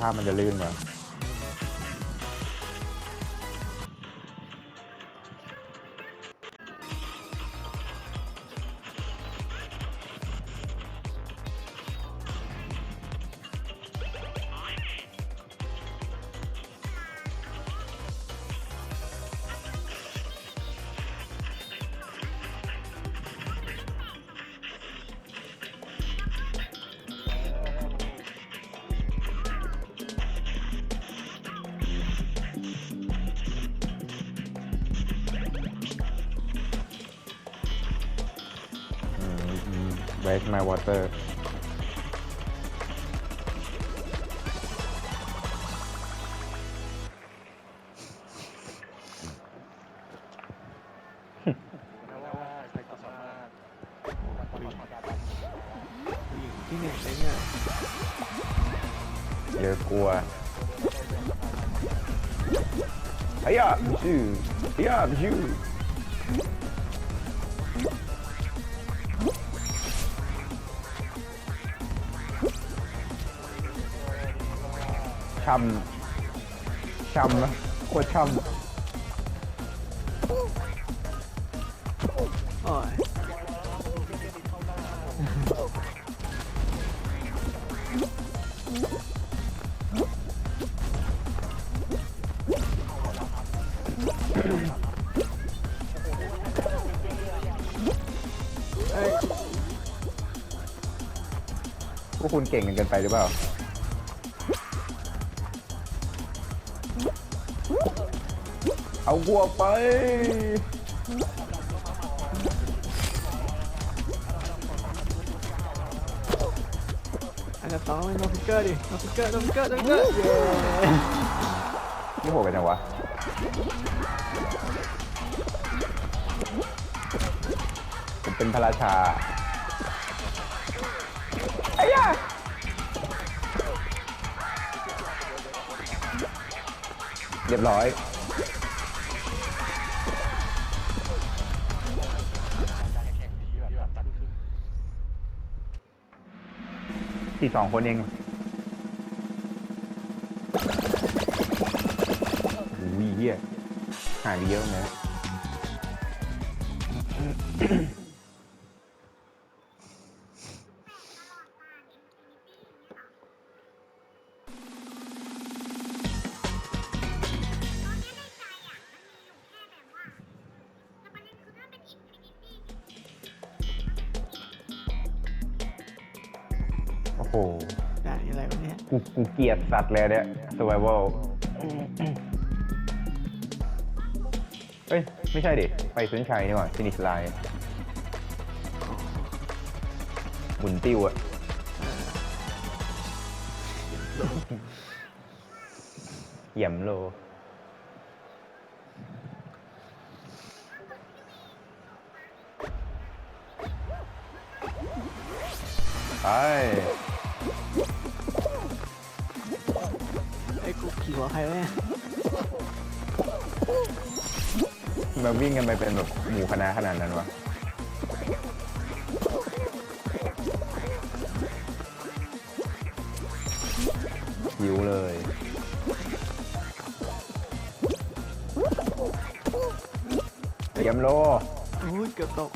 ภาพมันจะลื่นกว่า Where's my water ที่หนึ่งเลยเนี่ยเยอะกลัวไอ้ยาชื่อไอ้ยาชื่ ช่ำช่ำนะโคตรช่โอ้ยเอ้ยำพวกคุณเก่งกันเกินไปหรือเปล่า เอากลัวไป อันดับสองเป็นโนฟิกเกอร์ดิโนฟิกเกอร์โนฟิกเกอร์โนฟิกเกอร์เย้นี่โหดกันจังวะ ผมเป็นพระราชา เรียบร้อย สี่สองคนเองอุ้ยเฮียหายไปเยอะเลย กูเกลียดสัตว์เลยเนี่ย survival เอ้ย ไม่ใช่ดิ ไปส้นชัยนี่หว่า finish line หมุนติ้วอะเหยี่ยมโล ไป หัวใครวะเนี่ยมาวิ่งกันไปเป็นแบบหมู่คณะขนาดนั้นวะหิวเลย เตรียมโล อุ้ยเกือบตก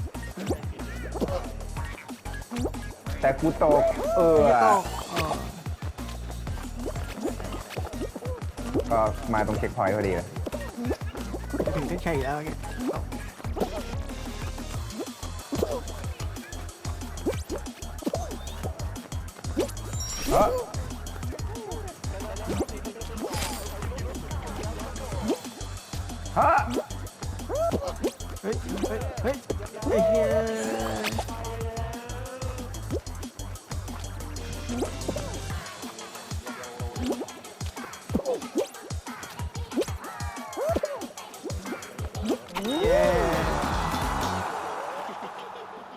แต่กูตก เออ ไม่ตกอ๋อ ก็มาตรงเช็คพอยต์พอดีเลยจะถึงเส้นชัยอยู่แล้วเนี่ยเฮ้ฮะเฮ้ย เฮ้ย เฮ้ย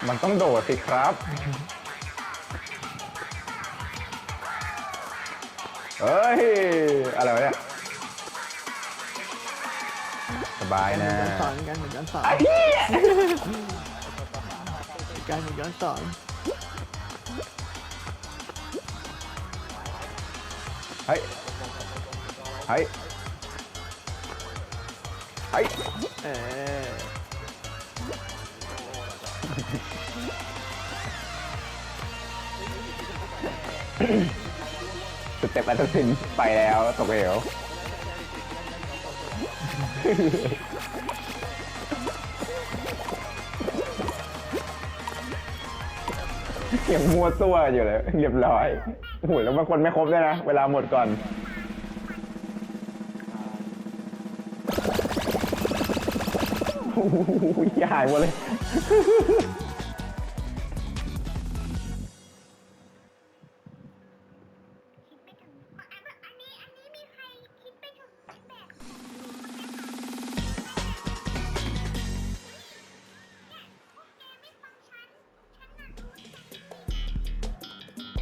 มันต้องโดดสิครับ เฮ้ย อะไรวะเนี่ย สบายนะย้อนสอนกันเหมือนย้อนสอนไอ้เหี้ยการเหมือนย้อนสอนเฮ้ยเฮ้ยเฮ้ยเออ สเต็ปแอตซินไปแล้วตกเหวยังมัวตัวอยู่เลยเรียบร้อยโอ้โหแล้วบางคนไม่ครบด้วยนะ เวลาหมดก่อนโอ้โหหายหมดเลย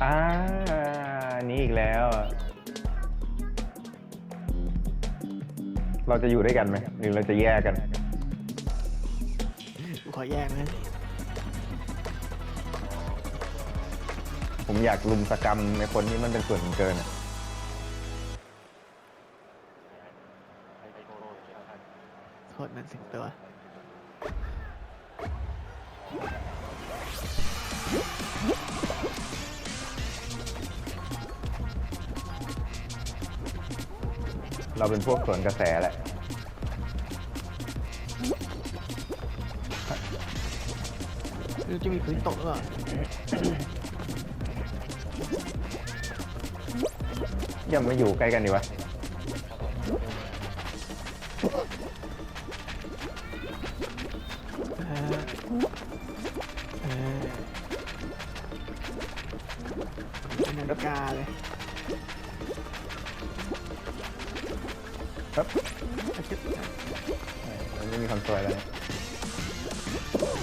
อ่านี่อีกแล้วอะเราจะอยู่ด้วยกันไหมหรือเราจะแยกกัน กูขอแยกนะผมอยากลุมสกรรมในคนที่มันเป็นส่วนเกินอะโทษนั้นถึงตัว เราเป็นพวกสวนกระแสแหละรู้จะมีพื้นตกหรือเปล่าอย่ามาอยู่ใกล้กันดีวะ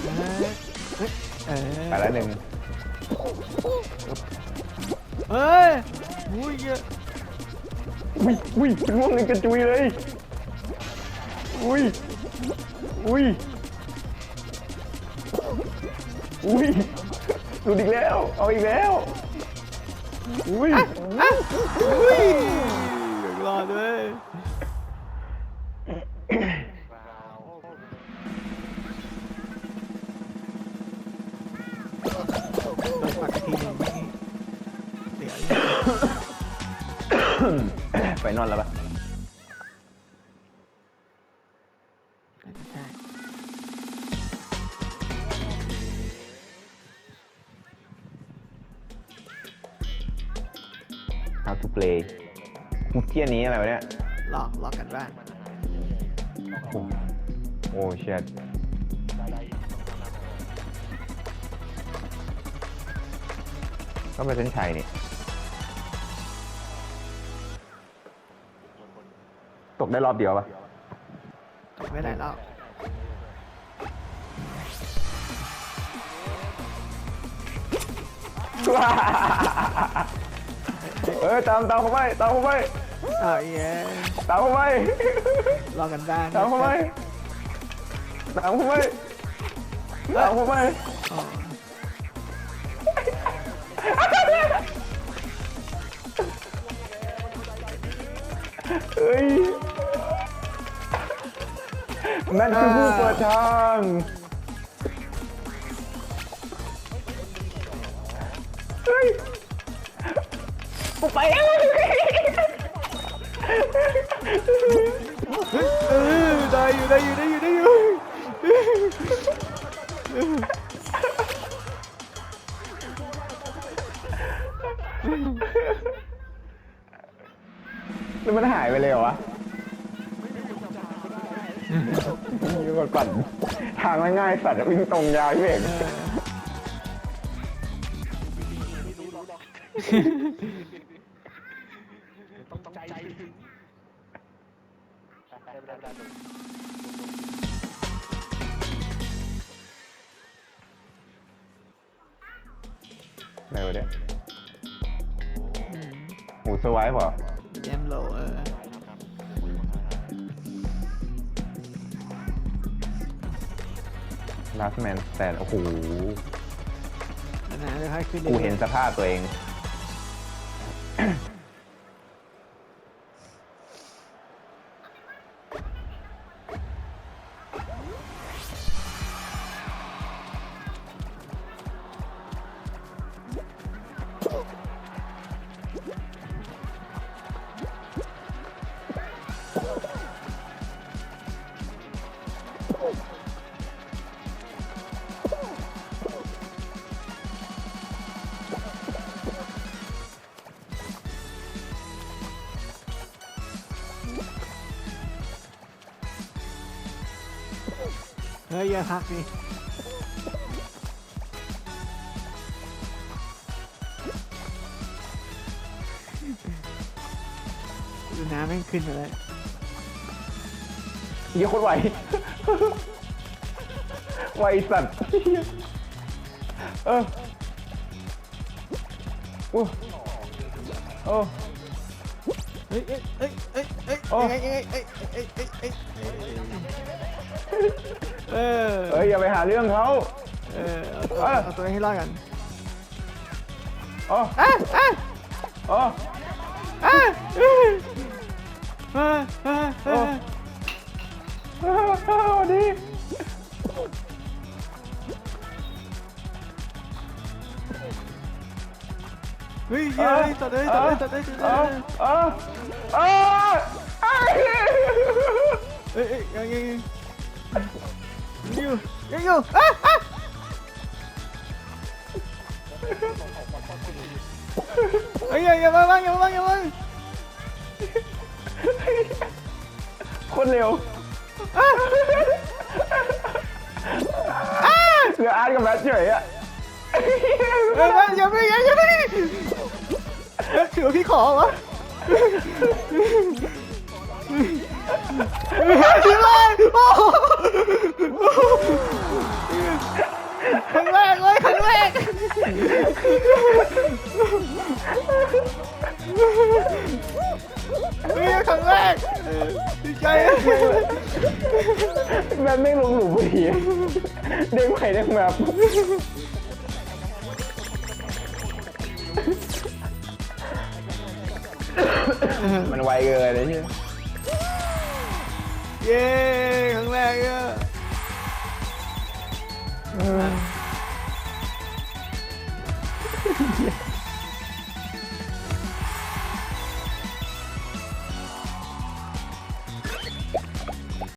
เออเฮ้ยเออไปแล้วหนึ่งเฮ้ยอุ้ยเยอะอุ้ยอุ้ยเป็นม่วงเลยกระจุยเลย อุ้ย อุ้ย อุ้ยหลุดอีกแล้ว เอาอีกแล้ว อุ้ย อุ้ย นอนแล้วปะน่าจะใช่เอาทูเพลย์มุกเที่ยนี้อะไรวะเนี่ยหลอกหลอกกันบ้างโอ้โอ้เชิดก็เป็นเส้นชัยนี่ ได้รอบเดียวปะไม่ได้หรอกเออตามตามเข้าไปตามเข้าไปอ้าวเย้ตามเข้าไปหลอกกันบ้างตามเข้าไปตามเข้าไปตามเข้าไปอ๋อเฮ้ย นั่นคือผู้เปิดทางเฮ้ยกูไปแล้วเออได้อยู่ได้อยู่ได้อยู่ได้อยู่แล้วมันหายไปเลยเหรอวะ มีคนปั่นทางง่ายๆสัตว์วิ่งตรงยาวพี่เอกอะไรวะเนี่ยหูสวายเปล่า ลาสแมนแต่โอ้โหแล้วนะเดี๋ยวค่อยขึ้นกูเห็นสภาพตัวเอง เฮ้ยอย่าหักดิดูน้ำแม่งขึ้นมาแล้วเหี้ยโคตรไวไวสัตว์เออโอ้โอ้เฮ้ยเอ้ยเอ้ยเอ้ยเอ้ยโอ้เอ้ยเอ้ยเอ้ยเอ้ยเอ้ย เอ้ยเอ้ยเออเอ้ยอย่าไปหาเรื่องเขาเออเอาตัวเอ้ยเอาตัวให้รอดกันอ๋ออะอะอ๋ออะอะอะอะอ้าวอ้าวดีเฮ้ยเฮ้ยตัดเลยตัดเลยตัดเลยตัดเลอ๋อยอ๋ออ๋ออ้าวเอ้ยเอ้ยยังยังยัง อยู่ยังอยู่อะอะเฮ้ยอย่าอย่ามาบ้างอย่ามาบ้างอย่ามาบ้างโคตรเร็วอะอะเหลืออาร์ตกับแบทเฉยอะเอ้ยมาอย่าไปอย่าอย่าไปเอ้ยถือว่าพี่ขอวะ มันไวเกินเลยใช่ไหมเย้ครั้งแรกอะ